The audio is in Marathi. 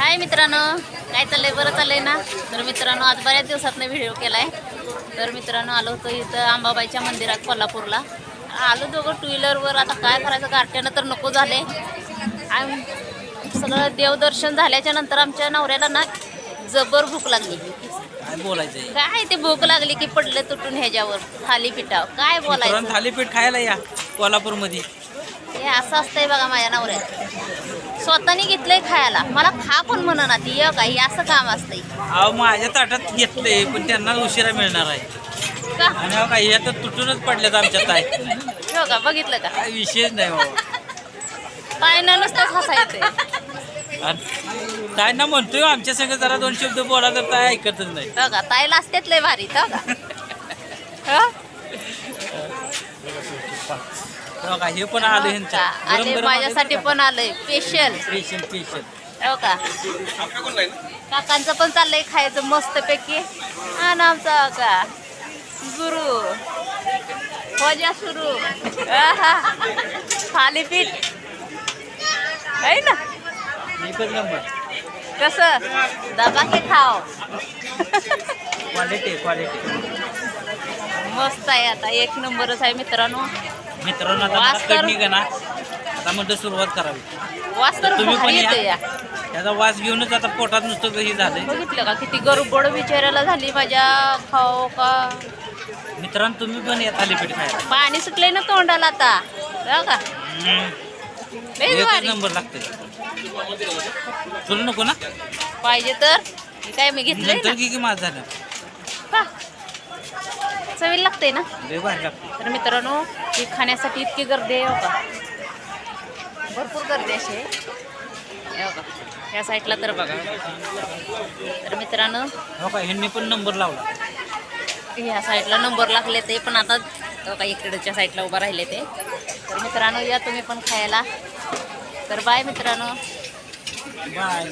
हाय मित्रांनो. काय चाललंय? बरं चाललंय ना? तर मित्रांनो आज बऱ्याच दिवसातनं व्हिडिओ केलाय. तर मित्रांनो आलो होतो इथं अंबाबाईच्या मंदिरात कोल्हापूरला. आलो दोघं टू व्हीलरवर आता काय करायचं? गारट्यानं तर नको झाले. आम सगळं देवदर्शन झाल्याच्यानंतर आमच्या नवऱ्याला ना जबर भूक लागली. काय बोलायचंय? काय ते भूक लागली की पडलं तुटून ह्याच्यावर थालीपीठावर. काय बोलायचं? थालीपीठ खायला या कोल्हापूरमध्ये हे असं असतंय बघा माझ्या नवऱ्यात. स्वतःने घेतलंय खायला. मला खा पण म्हणा ती ये का? हे असं काम असतंय. अहो माझ्या ताटात घेतलंय पण त्यांना उशिरा मिळणार आहे. का? आणि अहो काय आता तुटूनच पडल्यात आमच्या ताई. हो का? बघितलं का? काय विषयच नाही बाबा पायनं नुसतंच हसायचंय. आणि काय ना म्हणतोय आमच्या संग जरा दोन शब्द बोला तर काय ऐकतच नाही. हो का? ताईला असतेच लय भारी हो का? हो? हो का? हे पण आलं ह्यांच्या का? आले माझ्यासाठी पण आलंय स्पेशल पेशंट पेशंट हो का? काकांचं पण चाललंय खायचं मस्त पैकी आणि आमचा हो का? गुरु. मजा सुरू. आहा. थालीपीठ. आहे ना? एकच नंबर. कसं? दबा के खाओ क्वालिटी क्वालिटी मस्त आहे आता. एक नंबरच आहे मित्रांनो. मित्रांनो आता वास मला तर- का ना? आता म्हणतो सुरुवात करावी. वास तर तुम्ही पण भारी येतो या. त्याचा वास घेऊनच आता पोटात नुसतं हे झालंय. बघितलं का? किती गडबड बिचारायला झाली माझ्या खाओ का? मित्रांनो तुम्ही पण या थालीपीठ खायला. पाणी सुटलंय ना तोंडाला आता. का? लय एकच भारी. नंबर लागतंय. तुला नको ना? पाहिजे तर. हे काय मी घेतलंय नंतर ना. की की माझं झालं. पहा. चवीला लागतंय ना? लागतं. तर मित्रांनो ही खाण्यासाठी इतकी गर्दी आहे हो का? भरपूर गर्दी अशी आहे. हो का या साईडला तर बघा. तर मित्रांनो हो का ह्यांनी पण नंबर लावला. ह्या साईडला नंबर लागले ते पण आता हो का इकडच्या साईडला उभा राहिले ते. तर मित्रांनो या तुम्ही पण खायला. तर बाय मित्रांनो. बाय.